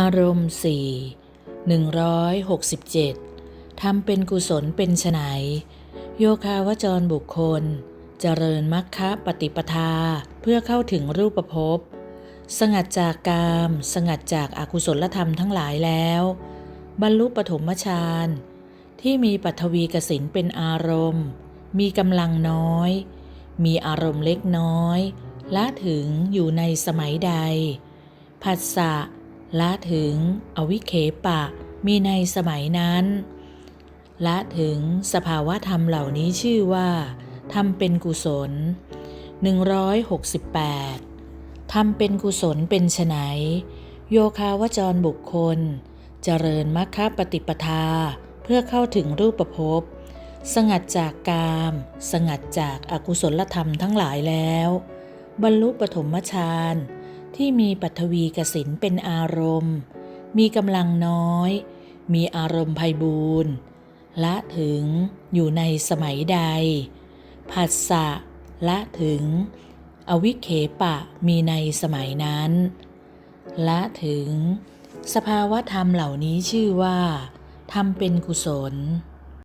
อารมณ์สี่หนึ่งร้อยหกสิบเจ็ดทำเป็นกุศลเป็นไฉนโยคาวจรบุคคล เจริญมัคคะปฏิปทาเพื่อเข้าถึงรูปภพ สงัดจากกาม สงัดจากอากุศลธรรมทั้งหลายแล้ว บรรลุปฐมฌานที่มีปัทวีกสินเป็นอารมณ์ มีกำลังน้อย มีอารมณ์เล็กน้อยละถึงอยู่ในสมัยใด ผัสสะ ละถึงอวิเคปะมีในสมัยนั้น ละถึงสภาวะธรรมเหล่านี้ชื่อว่าทำเป็นกุศล 168ทำเป็นกุศลเป็นไฉนโยคาวจรบุคคล เจริญมัคคปฏิปทาเพื่อเข้าถึงรูปภพ สงัดจากกาม สงัดจากอากุศลธรรมทั้งหลายแล้ว บรรลุปฐมฌาน ที่มีปัทวีกสินเป็นอารมณ์ มีกำลังน้อย มีอารมณ์ไพบูรณ์ละถึงอยู่ในสมัยใด ผัสสะละถึง อวิเคปะมีในสมัยนั้น ละถึง สภาวะธรรมเหล่านี้ชื่อว่าทำเป็นกุศล